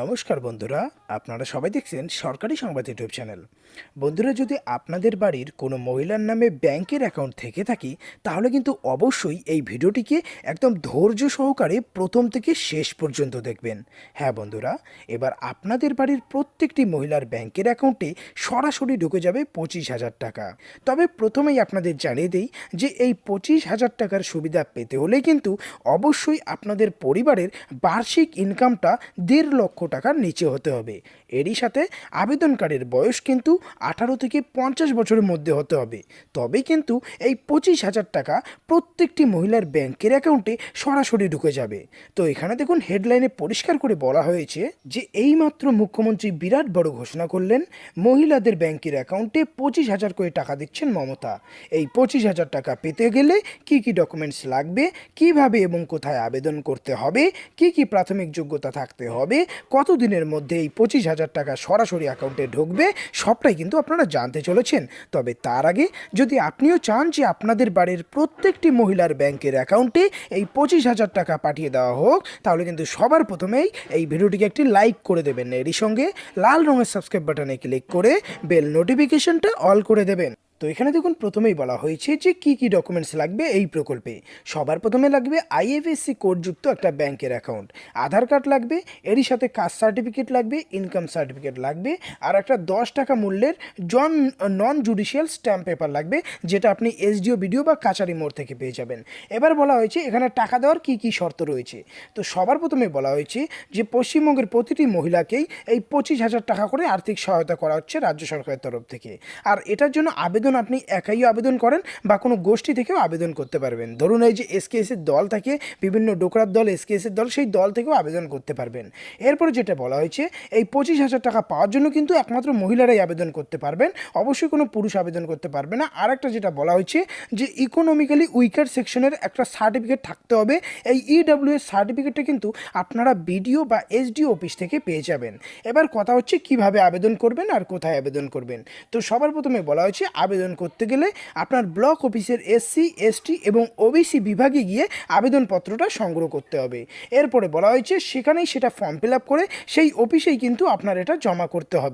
নমস্কার বন্ধুরা, আপনারা সবাই দেখছেন সরকারি সংবাদ ইউটিউব চ্যানেল। বন্ধুরা, যদি আপনাদের বাড়ির কোনো মহিলার নামে ব্যাংকের অ্যাকাউন্ট থেকে থাকি, তাহলে কিন্তু অবশ্যই এই ভিডিওটিকে একদম ধৈর্য সহকারে প্রথম থেকে শেষ পর্যন্ত দেখবেন। হ্যাঁ বন্ধুরা, এবার আপনাদের বাড়ির প্রত্যেকটি মহিলার ব্যাংকের অ্যাকাউন্টে সরাসরি ঢুকে যাবে পঁচিশ হাজার টাকা। তবে প্রথমেই আপনাদের জানিয়ে দিই যে এই পঁচিশ হাজার টাকার সুবিধা পেতে হলে কিন্তু অবশ্যই আপনাদের পরিবারের বার্ষিক ইনকামটা দেড় লক্ষ টাকার নিচে হতে হবে। এরই সাথে আবেদনকারীর বয়স কিন্তু আঠারো থেকে পঞ্চাশ বছরের মধ্যে হতে হবে। তবে কিন্তু এই পঁচিশ হাজার টাকা প্রত্যেকটি মহিলার ব্যাংকের অ্যাকাউন্টে সরাসরি ঢুকে যাবে। তো এখানে দেখুন হেডলাইনে পরিষ্কার করে বলা হয়েছে যে এইমাত্র মুখ্যমন্ত্রী বিরাট বড় ঘোষণা করলেন, মহিলাদের ব্যাংকের অ্যাকাউন্টে পঁচিশ হাজার করে টাকা দিচ্ছেন মমতা। এই পঁচিশ হাজার টাকা পেতে গেলে কি কি ডকুমেন্টস লাগবে, কীভাবে এবং কোথায় আবেদন করতে হবে, কি কি প্রাথমিক যোগ্যতা থাকতে হবে কতদিনের মধ্যে এই পঁচিশ হাজার টাকা সরাসরি অ্যাকাউন্টে ঢুকবে, সবটাই কিন্তু আপনারা জানতে চলেছেন। তবে তার আগে যদি আপনিও চান যে আপনাদের বাড়ির প্রত্যেকটি মহিলার ব্যাংকের অ্যাকাউন্টে এই পঁচিশ হাজার টাকা পাঠিয়ে দেওয়া হোক, তাহলে কিন্তু সবার প্রথমেই এই ভিডিওটিকে একটি লাইক করে দেবেন। এরই সঙ্গে লাল রঙের সাবস্ক্রাইব বাটনে ক্লিক করে বেল নোটিফিকেশনটা অল করে দেবেন। তো এখানে দেখুন প্রথমেই বলা হয়েছে যে কি কি ডকুমেন্টস লাগবে এই প্রকল্পে। সবার প্রথমে লাগবে আইএফএসসি কোডযুক্ত একটা ব্যাংকের অ্যাকাউন্ট আধার কার্ড লাগবে, এরই সাথে কাস্ট সার্টিফিকেট লাগবে ইনকাম সার্টিফিকেট লাগবে, আর একটা দশ টাকা মূল্যের জন নন জুডিশিয়াল স্ট্যাম্প পেপার লাগবে, যেটা আপনি এসডিও বিডিও বা কাচারি মোড় থেকে পেয়ে যাবেন। এবার বলা হয়েছে এখানে টাকা দেওয়ার কি কি শর্ত রয়েছে। তো সবার প্রথমে বলা হয়েছে যে পশ্চিমবঙ্গের প্রতিটি মহিলাকেই এই পঁচিশ হাজার টাকা করে আর্থিক সহায়তা করা হচ্ছে রাজ্য সরকারের তরফ থেকে। আর এটার জন্য আবেদন আপনি একাই আবেদন করেন বা কোনো গোষ্ঠী থেকেও আবেদন করতে পারবেন। ধরুন এই যে এসকেএসের দল থাকে, বিভিন্ন ডোকরার দল এসকেএসের দল, সেই দল থেকেও আবেদন করতে পারবেন। এরপরে যেটা বলা হয়েছে, এই পঁচিশ হাজার টাকা পাওয়ার জন্য কিন্তু একমাত্র মহিলারাই আবেদন করতে পারবেন। অবশ্যই কোনো পুরুষ আবেদন করতে পারবে না। আর একটা যেটা বলা হয়েছে, যে ইকোনমিক্যালি উইকার সেকশনের একটা সার্টিফিকেট থাকতে হবে। এই ইডাব্লিউ সার্টিফিকেটটা কিন্তু আপনারা বিডিও বা এসডিও অফিস থেকে পেয়ে যাবেন। এবার কথা হচ্ছে কীভাবে আবেদন করবেন আর কোথায় আবেদন করবেন। তো সবার প্রথমে বলা হয়েছে, আবেদন করতে গেলে আপনার ব্লক অফিসের এসসি, এসটি এবং ওবিসি বিভাগে গিয়ে আবেদনপত্রটা সংগ্রহ করতে হবে। এরপরে বলা হয়েছে, সেখানেই সেটা ফর্ম ফিল করে সেই অফিসেই কিন্তু আপনার এটা জমা করতে হবে।